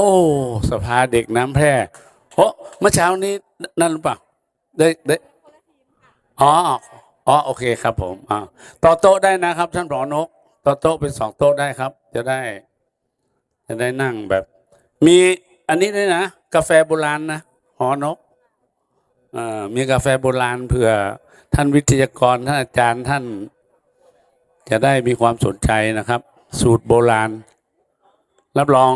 โอ้ สภาเด็กน้ำแพร่โอ้เมื่อเช้านี้นั่นหรือเปล่าได้ได้อ๋ออ๋อโอเคครับผมอ่าต่อโต๊ะได้นะครับ ท่านผอนก ต่อโต๊ะเป็นสองโต๊ะได้ครับ จะได้ จะได้นั่งแบบ มีอันนี้ด้วยนะ กาแฟโบราณนะหอนกอ่อมีกาแฟโบราณเผื่อท่านวิทยากรท่านอาจารย์ท่าน จะได้มีความสนใจนะครับ สูตรโบราณ รับรอง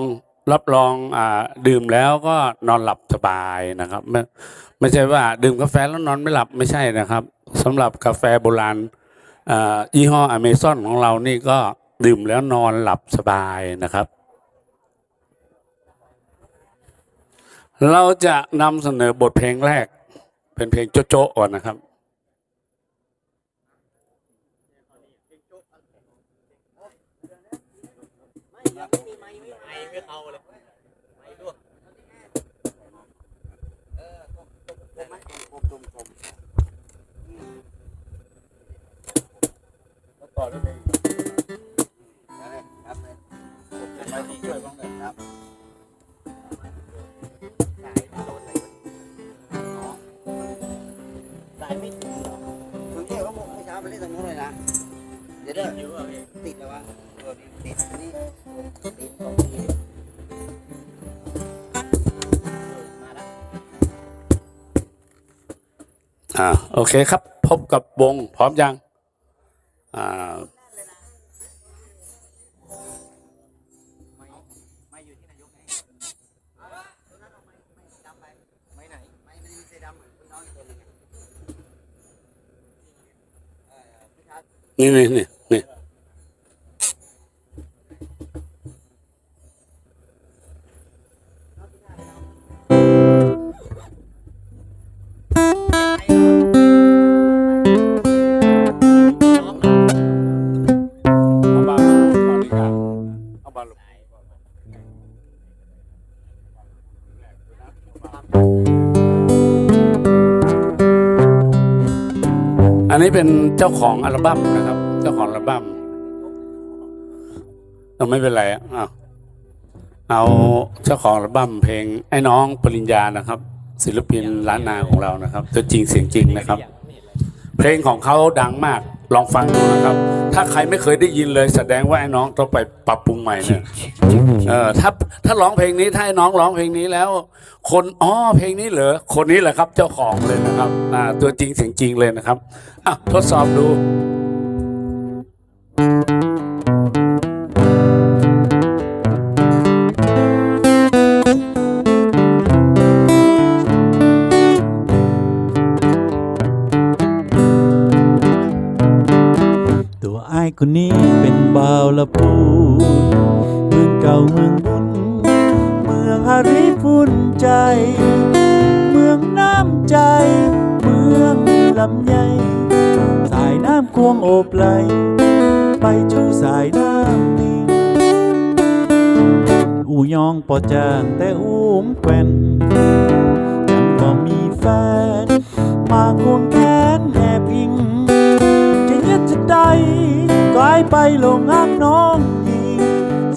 รับรองอ่าดื่มแล้วก็นอนหลับสบายนะครับ ไม่ไม่ใช่ว่าดื่มกาแฟแล้วนอนไม่หลับไม่ใช่นะครับสำหรับกาแฟโบราณอ่ายี่ห้ออเมซอนของเรานี่ก็ดื่มแล้วนอนหลับสบายนะครับ เราจะนำเสนอบทเพลงแรก เป็นเพลงโจ๊ะๆก่อนนะครับ สายไม่ถึงหรอกมึงแค่ว่ามึงเมื่อเช้าไปเล่นตรงนู้นเลยนะ เดี๋ยวเด้อติดแล้ววะเออติดอันนี้ติดตรงนี้มาแล้วอ่าโอเคครับ พบกับวงพร้อมยัง นี่นี่น้ อันนี้เป็นเจ้าของอัลบั้มนะครับ เจ้าของอัลบั้มเราไม่เป็นไรอะอ้าวเอาเจ้าของอัลบั้มเพลงไอ้น้องปริญญานะครับ ศิลปินล้านนาของเรานะครับตัวจริงเสียงจริงนะครับ เพลงของเขาดังมาก ลองฟังดูนะครับ ถ้าใครไม่เคยได้ยินเลยแสดงว่าไอ้น้องต้องไปปรับปรุงใหม่เนี่ยเออถ้าถ้าร้องเพลงนี้ถ้าไอ้น้องร้องเพลงนี้แล้ว คนอ๋อเพลงนี้เหรอคนนี้แหละครับ เจ้าของเลยนะครับอ่าตัวจริงเสียงจริงเลยนะครับอะทดสอบดูตัว คนนี้เป็นบ่าวละพูเมืองเก่าเมืองบุญเมืองฮาริพุนใจ เมืองน้ำใจ เมืองลำไยสายน้ำควงโอบไหลไปชูสายน้ำนิ่งอูยองปอจานแต่อุ้มแควนยังบ่มีแฟน มาควงแขนแอบอิงจะยึดจะได้ กลายไปลงอักน้องหญิง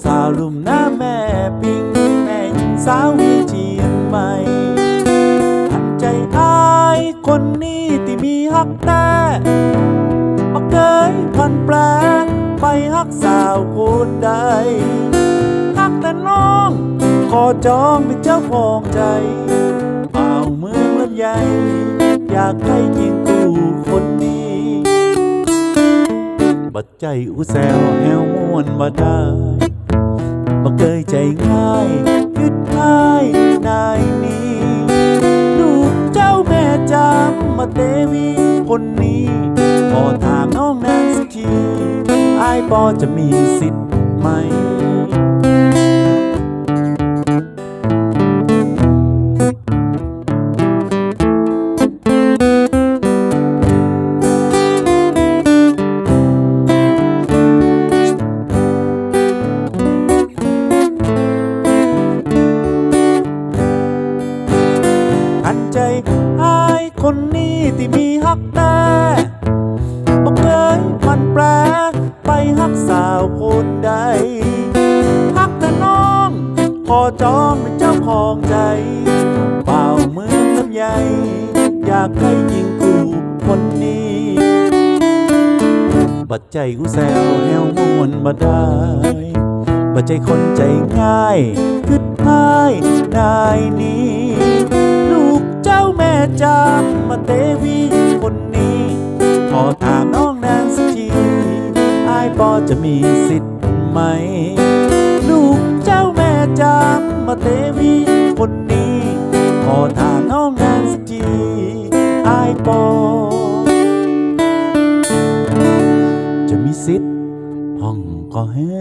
สาวลุ่มหน้าแม่ปิงแม่หญิงสาววิเชียนใหม่หันใจอายคนนี้ที่มีฮักแต่บักเกยพันแปลไปฮักสาวคนใดฮักแต่น้องขอจองเป็นเจ้าของใจเอาเมืองลำใหญ่อยากให้ยิงกูคนนี้ บัดใจอุแซวแอวม่วนบ่ได้บ่เคยใจง่ายยึดง่ายนายนี้ลูกเจ้าแม่จำมาเตวีคนนี้พอถามน้องนางสักทีอายปอจะมีสิทธิ์ไหม ใจคนใจง่ายคือท้ายได้นี้ ลูกเจ้าแม่จามมาเตวีคนนี้พอถามน้องนางสักทีอายปอจะมีสิทธิ์ไหม ลูกเจ้าแม่จามมาเตวีคนนี้พอถามน้องนางสักทีอายปอจะมีสิทธิ์ห้องก็แห้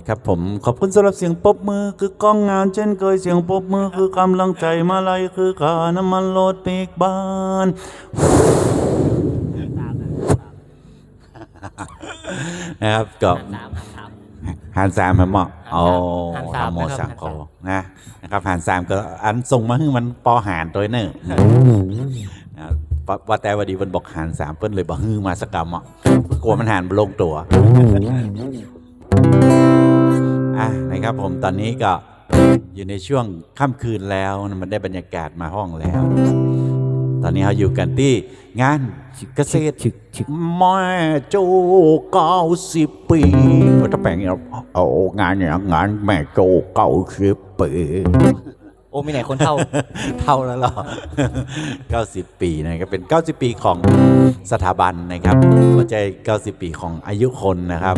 นะครับผมขอบคุณสำหรับเสียงปรบมือ คือกล้องงานเช่นเคยเสียงปรบมือ คือกำลังใจมาลัยคือค่าน้ำมันรถปีกบ้านนะครับก็สามสามหารสามมันเหมาะเอาหารสามทำโมนะครับสามโคนะนะครับหารสามก็อันส่งมาให้มันปอหารตัวหนึ่งนะว่าว่าแต่วันดีมันบอกหารสามเปิ้นเลยบอกฮือมาสกกรรมอะกลัวมันหารบ่ลงตัว อะนะครับผมตอนนี้ก็อยู่ในช่วงค่ำคืนแล้วมันได้บรรยากาศมาห้องแล้ว ตอนนี้เราอยู่กันที่งานเกษตรแม่โจเก้าสิบปีก็ถ้าแปลงเอาเอางานเนี่ยงานแม่โจเก้าสิบปี โอ้มีไหนคนเท่า เท่าแล้วเหรอ 90 ปีนะครับเป็น 90 ปีของสถาบันนะครับไม่ใช่90 ปีของอายุคนนะครับ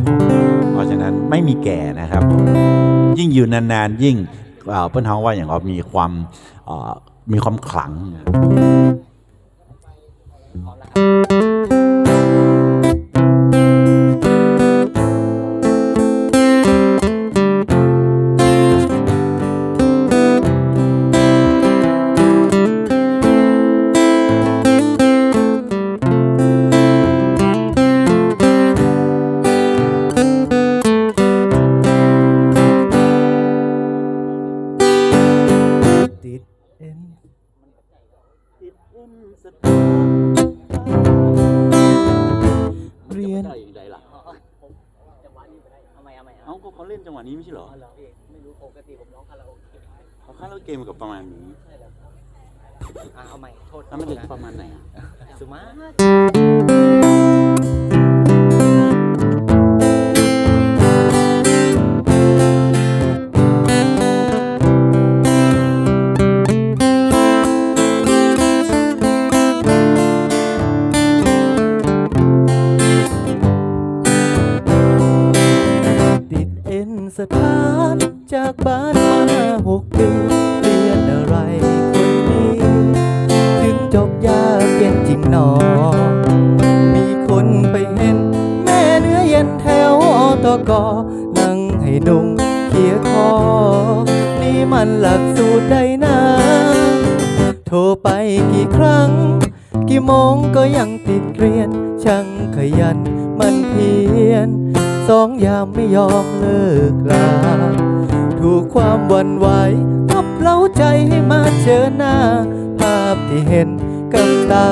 เพราะฉะนั้นไม่มีแก่นะครับ ยิ่งอยู่นานๆ ยิ่งเพื่อนเฮาว่าอย่างเรามีความมีความขลัง ติผมร้องคาราโอเกะเขาคาราโอเกมกับประมาณนี้ใช่แล้วครับอะเอาใหม่โทษแล้วมันจะประมาณไหนอะสุมา สูตรใดนะโทรไปกี่ครั้ง กี่โมงก็ยังติดเรียน ช่างขยันมันเพียรสองยามไม่ยอมเลิกลา ถูกความวันไหวทับเล้าใจให้มาเจอหน้า ภาพที่เห็นกับตา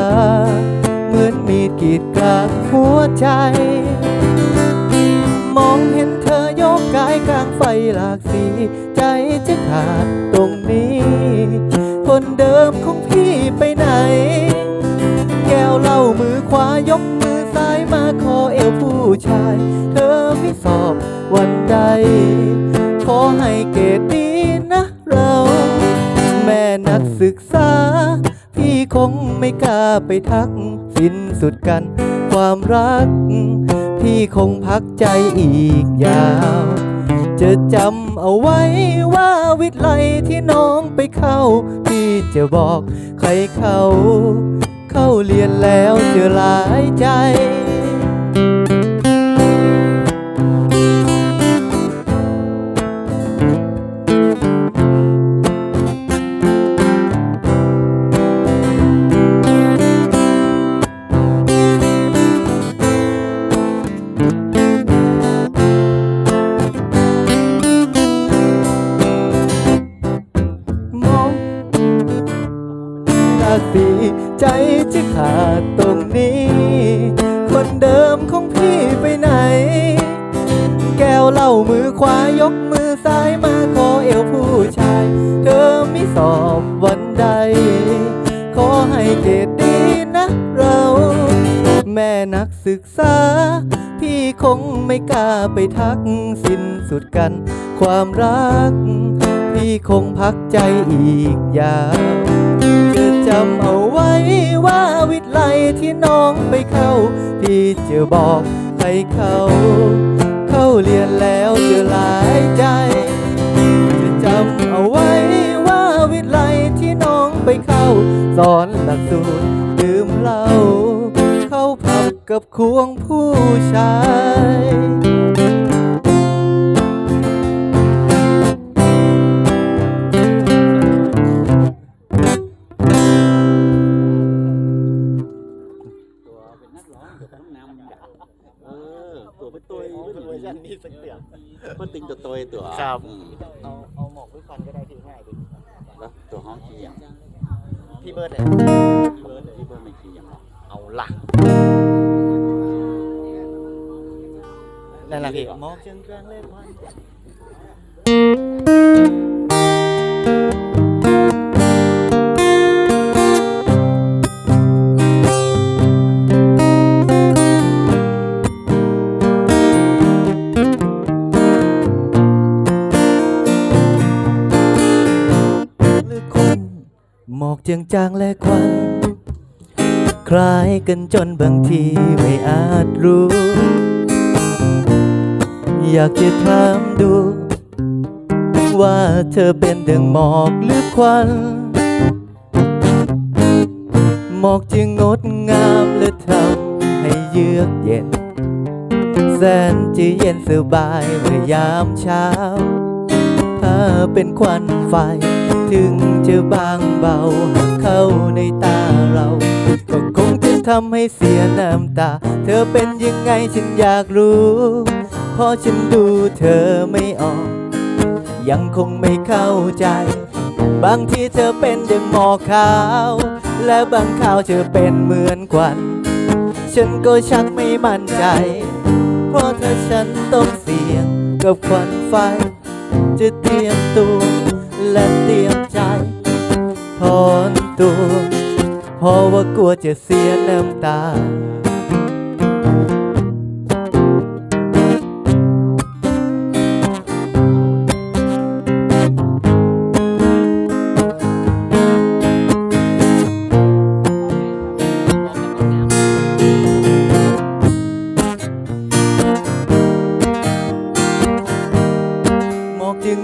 เหมือนมีดกรีดกลางหัวใจ มองเห็นเธอโยกกายกลางไฟหลากสี ใจจะขาดตรงนี้ คนเดิมของพี่ไปไหน แก้วเหล้ามือขวายกมือซ้ายมาขอเอวผู้ชาย เธอไม่สอบวันใด ขอให้เกรดดีนะเรา แม่นักศึกษา พี่คงไม่กล้าไปทัก สิ้นสุดกันความรัก พี่คงพักใจอีกยาว จะจำเอาไว้ว่าวิทย์ไลที่น้องไปเข้าพี่จะบอกใครเขา เข้าเรียนแล้วจะหลายใจากดี ใจจะขาดตรงนี้ คนเดิมของพี่ไปไหน แก้วเหล้ามือขวายกมือซ้ายมาขอเอวผู้ชาย เธอไม่สอบวันใด ขอให้เกรดดีนะเรา แม่นักศึกษา พี่คงไม่กล้าไปทักสิ้นสุดกัน ความรัก พี่คงพักใจอีกยาว จำเอาไว้ว่าวิทย์ไลที่น้องไปเข้า พี่จะบอกให้เขา เข้าเรียนแล้วจะหลายใจ จะจำเอาไว้ว่าวิทย์ไลที่น้องไปเข้า สอนหลักสูตรดื่มเหล้าเข้าผับกับควงผู้ชาย ติงตัวตัวตัวครับ อืมเอาเอาหมอกไว้ฟันก็ได้พี่ง่ายดีแล้วตัวห้องขี้อย่างพี่เบิร์ดเลยเบิร์ดที่เบิร์ดไม่ขี้อย่างหรอกเอาละนั่นแหละพี่หมอกจังกลางเล่วัน หมองจางและควัน คล้ายกันจนบางทีไม่อาจรู้ อยากจะถามดู ว่าเธอเป็นดังหมอกหรือควันหมอกจึงงดงามและทำให้เยือกเย็น แสนจะเย็นสบายเมื่อยามเช้า เป็นควันไฟ ถึงจะบางเบาหากเข้าในตาเรา ก็คงจะทำให้เสียน้ำตา เธอเป็นยังไงฉันอยากรู้เพราะฉันดูเธอไม่ออก ยังคงไม่เข้าใจ บางทีเธอเป็นดังหมอกขาว และบางคราวเธอเป็นเหมือนควัน ฉันก็ชักไม่มั่นใจ เพราะถ้าฉันต้องเสี่ยงกับควันไฟ จะเตรียมตัวและเตรียมใจถอนตัว เพราะว่ากลัวจะเสียน้ำตา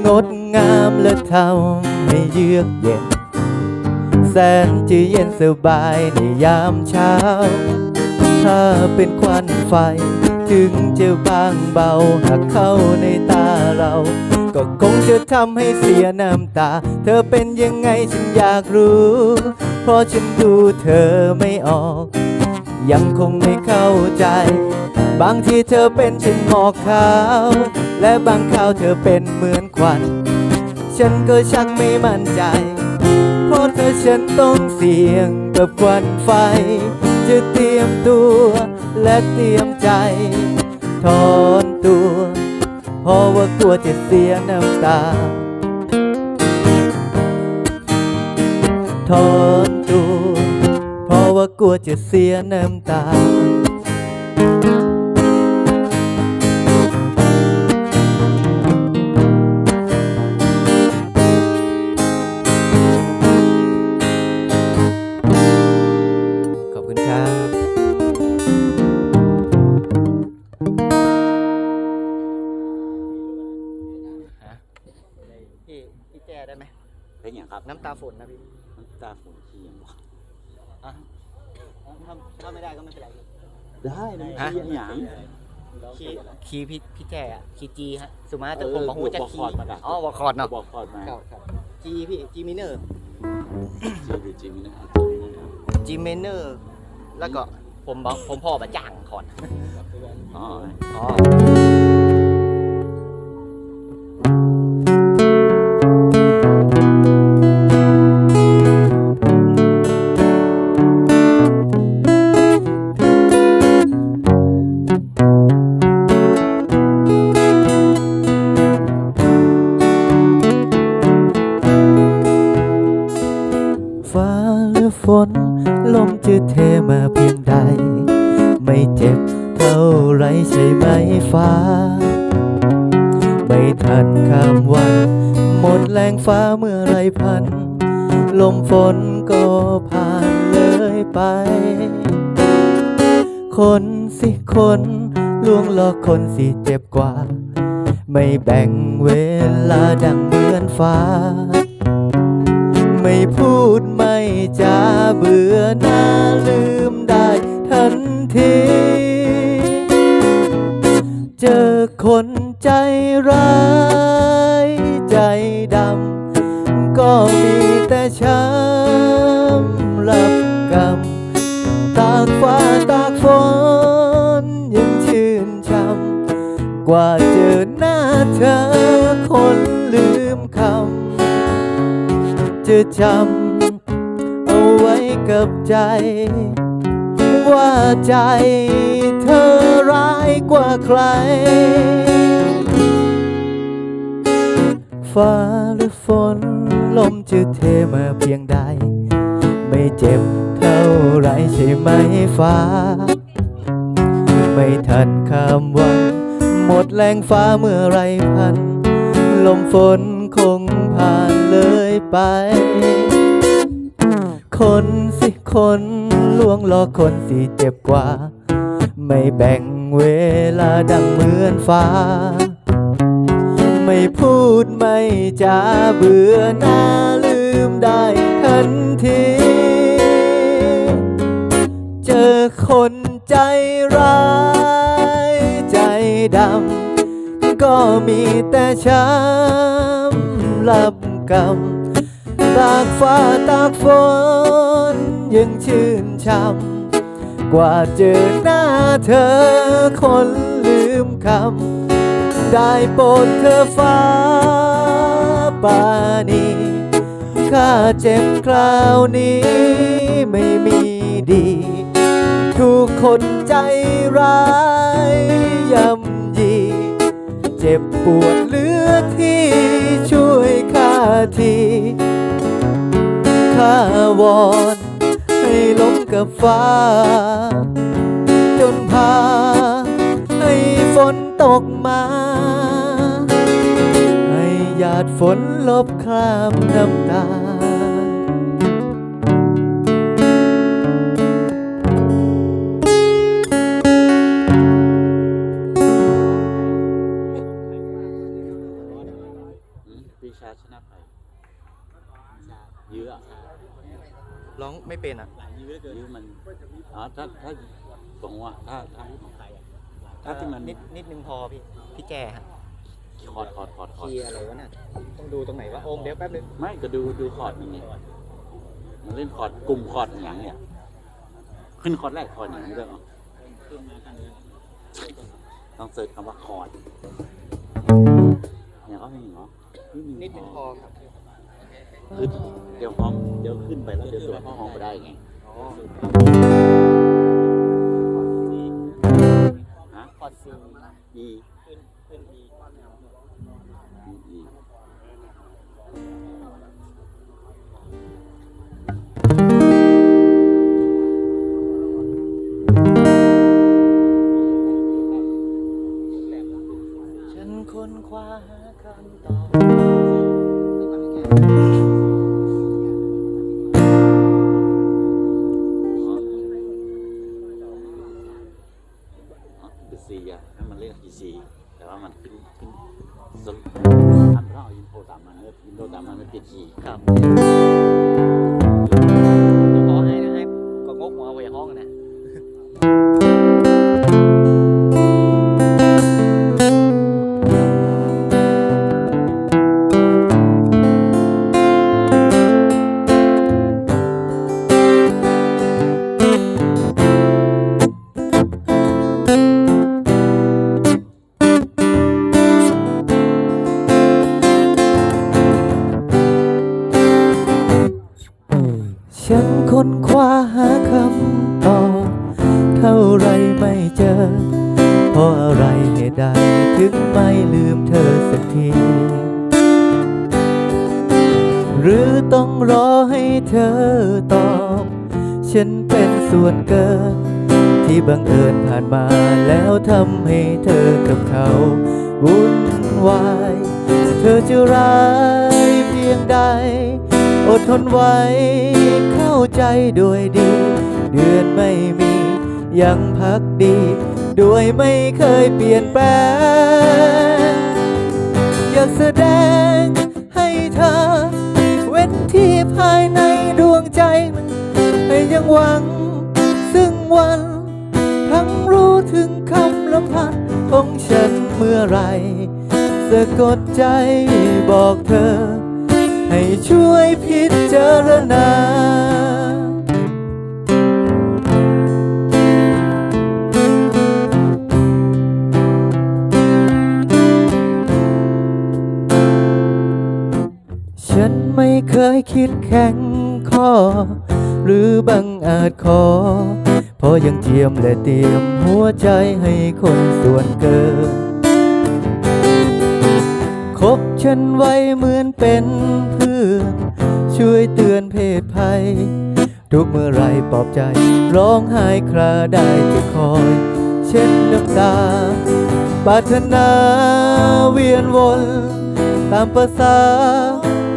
งดงามและทำให้เยือกเย็น แสนจะเย็นสบายในยามเช้า ถ้าเป็นควันไฟ ถึงจะบางเบาหากเข้าในตาเรา ก็คงจะทำให้เสียน้ำตา เธอเป็นยังไงฉันอยากรู้ เพราะฉันดูเธอไม่ออก ยังคงไม่เข้าใจ บางทีเธอเป็นเช่นหมอกขาว และบางคราวเธอเป็นเหมือนควัน ฉันก็ชักไม่มั่นใจ เพราะเธอฉันต้องเสี่ยงกับควันไฟ จะเตรียมตัวและเตรียมใจ ถอนตัว เพราะว่ากลัวจะเสียน้ำตา ถอนตัว ว่ากลัวจะเสียน้ำตา ขอบคุณครับ พี่พี่แก้ได้ไหมเป็นอย่างครับ น้ำตาฝนนะพี่ น้ำตาฝนขี้อย่างวะ อะ ถ้าถ้าไม่ได้ก็ไม่เป็นไรพี่ได้นะฮะ ขี้อย่าง คีย์คีย์พี่พี่แจ้อะคีย์จีฮะสุมาแต่เออผมบอกหูจะบอกคีคอร์ดย์มาด่ะอ๋อวอคอร์ดเนาะบอกคอร์ดมาครับครับจีพี่จีมิเนอร์จีบีจีมินะจีมินะจีมิเนอร์แล้วก็ผมบอกผมพ่อมาจ้างคอร์ดอ๋ออ๋อ งฟ้าเมื่อไรพัน ลมฝนก็ผ่านเลยไป คนสิคนลวงหลอกคนสิเจ็บกว่า ไม่แบ่งเวลาดังเหมือนฟ้า ไม่พูดไม่จาเบื่อหน้าลืมได้ทันที เจอคนใจร้าย ก็มีแต่ช้ำรับกรรมตากฟ้าตากฝนยังชื่นช่ำกว่าเจอหน้าเธอคนลืมคำจะจำเอาไว้กับใจ ว่าใจเธอร้ายกว่าใครฟ้าหรือฝน ลมจะเทมาเพียงใด ไม่เจ็บเท่าไรใช่ไหมฟ้า ไม่ทันคำวัน หมดแรงฟ้าเมื่อไรพัน ลมฝนคงผ่านเลยไป คนสิคนลวงหลอกคนสิเจ็บกว่า ไม่แบ่งเวลาดังเหมือนฟ้า ไม่พูดไม่จาเบื่อหน้าลืมได้ทันที เจอคนใจร้าย ใจดำ ก็มีแต่ช้ำรับกรรมตากฟ้าตากฝน ยังชื่นช่ำกว่าเจอหน้าเธอคนลืมคำ ได้โปรดเธอฟ้าปานีข้าเจ็บคราวนี้ไม่มีดีทุกคนใจร้ายย่ำยี เจ็บปวดเหลือที่ช่วยข้าทีข้าวอนให้ลมกับฟ้า จนพาให้ฝนตกมา ฝนลบครามน้ำตา ปีชาชนะไปยื้ออะร้องไม่เป็นอะ ยื้อยื้อมันอ๋อถ้าถ้าผมว่าถ้าถ้าถ้าที่มันนิดนิดนึงพอพี่ พี่แกฮะ คอร์ดคอร์ดคอร์ดคอร์ดคีย์อะไรวะน่ะต้องดูตรงไหนวะโอมเดี๋ยวแป๊บนึงไม่ก็ดูดูคอร์ดมันไงมันเล่นคอร์ดกลุ่มคอร์ดอย่างเนี่ย ขึ้นคอร์ดแรกคอร์ดอย่างนี้ด้วยเหรอต้องเสิร์ชคำว่าคอร์ดเนี่ยเขาไม่เห็นเหรอนิดนึงพอครับคือเดี๋ยวห้องเดี๋ยวขึ้นไปแล้วเดี๋ยวตรวจห้องไปได้ไงอ๋อฮะพอดซี E ขึ้นขึ้นอี คือ C อะให้มันเล่นคือ C แต่ว่ามันขึ้นขึ้นสรุปทำเราเอาอินโทรตามมันเนอะอินโทรตามมันมันติด E ครับ ถึงไม่ลืมเธอสักที หรือต้องรอให้เธอตอบ ฉันเป็นส่วนเกิน ที่บังเอิญผ่านมาแล้วทำให้เธอกับเขาวุ่นวาย เธอจะร้ายเพียงใด อดทนไว้เข้าใจด้วยดี เดือนไม่มียังพักดี ด้วยไม่เคยเปลี่ยนแปลง อยากแสดงให้เธอ เว้นที่ภายในดวงใจมันให้ยังหวัง ซึ่งวัน ทั้งรู้ถึงคำลำพันของฉันเมื่อไรสะกดใจบอกเธอ ให้ช่วยพิจารณา ไม่เคยคิดแข่งข้อ หรือบังอาจขอ เพราะยังเจียมและเตรียมหัวใจให้คนส่วนเกินคบฉันไว้เหมือนเป็นเพื่อน ช่วยเตือนเพศภัย ทุกเมื่อไรปลอบใจ ร้องไห้คราได้จะคอย เช็ดน้ำตาปรารถนาเวียนวน ตามภาษา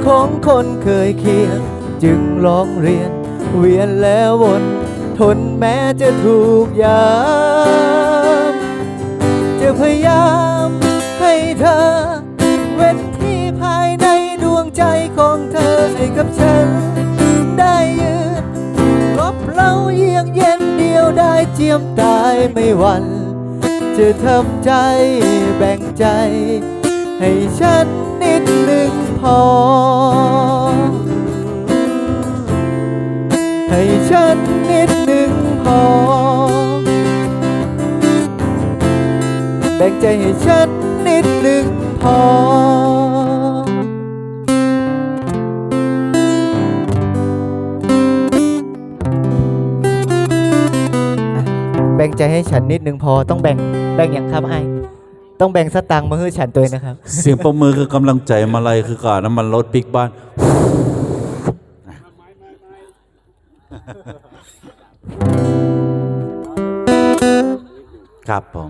ของคนเคยเคียง จึงร้องเรียน เวียนแล้ววน ทนแม้จะถูกยามจะพยายามให้เธอ เว้นที่ภายในดวงใจของเธอให้กับฉัน ได้ยืนรบเราเยือกเย็นเดียวได้เจียมตายไม่หวันจะทำใจแบ่งใจ ให้ฉันนิดหนึ่ง พอ ให้ฉันนิดหนึ่งพอ แบ่งใจให้ฉันนิดหนึ่งพอแบ่งใจให้ฉันนิดหนึ่งพอต้องแบ่งแบ่งอย่างครับไอาย ต้องแบ่งสตางค์มาให้ฉันตัวเองนะครับ เสียงประมือคือกำลังใจมาลัยคือการน้ำมันรถปิกบ้าน ครับผม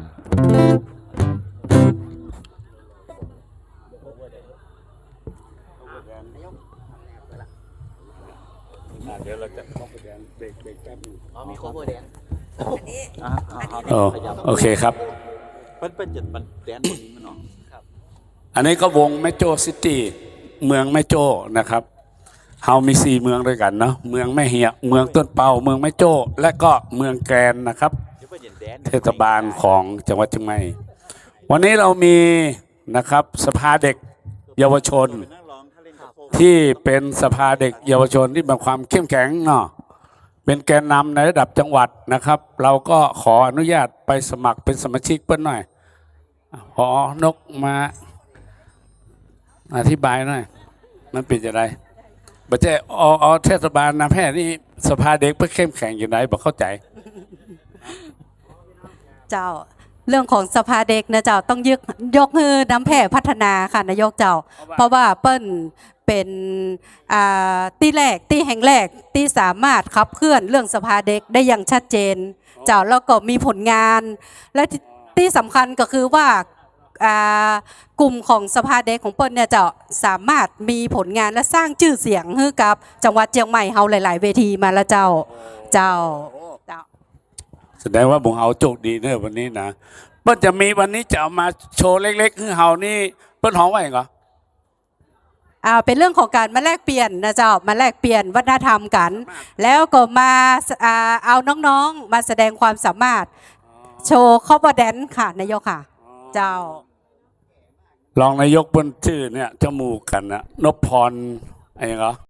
เดี๋ยวเราจะเข้าไปแดนเบรกเบรกแป๊บนึงมีโคเวอร์แดนโอ้โอเคครับ มันเป็นจัดมันแดนตรงนี้มันเนาะอันนี้ก็วงแม่โจ้ซิตี้เมืองแม่โจ้นะครับเฮามีสี่เมืองด้วยกันเนาะเมืองแม่เหียเมืองต้นเปาเมืองแม่โจ้และก็เมืองแกรนนะครับ เทศบาลของจังหวัดเชียงใหม่ วันนี้เรามีนะครับสภาเด็กเยาวชน ที่เป็นสภาเด็กเยาวชนที่มีความเข้มแข็งเนาะ เป็นแกนนำในระดับจังหวัดนะครับ เราก็ขออนุญาตไปสมัครเป็นสมาชิกเปิ้ลหน่อยพอนกมาอธิบายหน่อย มันเป็นยังไงบัจเจออเทศบาลนาแพทย์นี่สภาเด็กเพื่อเข้มแข็งอยู่ไหนบอกเข้าใจ เจ้าเรื่องของสภาเด็กนะเจ้าต้องยกยกมือน้ำแผ่พัฒนาค่ะนายกเจ้า เพราะว่าเปิ้ล เป็นอ่าที่แรกที่แห่งแรกที่สามารถขับเคลื่อนเรื่องสภาเด็กได้อย่างชัดเจน เจ้าแล้วก็มีผลงาน และที่ที่สำคัญก็คือว่าอ่ากลุ่มของสภาเด็กของเปิ้ลเนี่ยเจ้าสามารถมีผลงานและสร้างชื่อเสียงให้กับ จังหวัดเชียงใหม่เฮาหลาย ๆ เวทีมาแล้วเจ้าเจ้าเจ้าแสดงว่าบุงเฮาโชคดีเนอะวันนี้นะเปิ้ลจะมีวันนี้จะเอามาโชว์เล็กๆคือเฮานี่เปิ้ลหอมไว้เหรอ อ่าเป็นเรื่องของการมาแลกเปลี่ยนนะเจ้ามาแลกเปลี่ยนวัฒนธรรมกัน แล้วก็มาอ่าเอาน้องๆมาแสดงความสามารถ โชว์ข้อบอแดนค่ะนายกค่ะ เจ้ารองนายกเปิ้ลชื่อเนี่ยจมูกกันนะนพพรอะไรเหรอ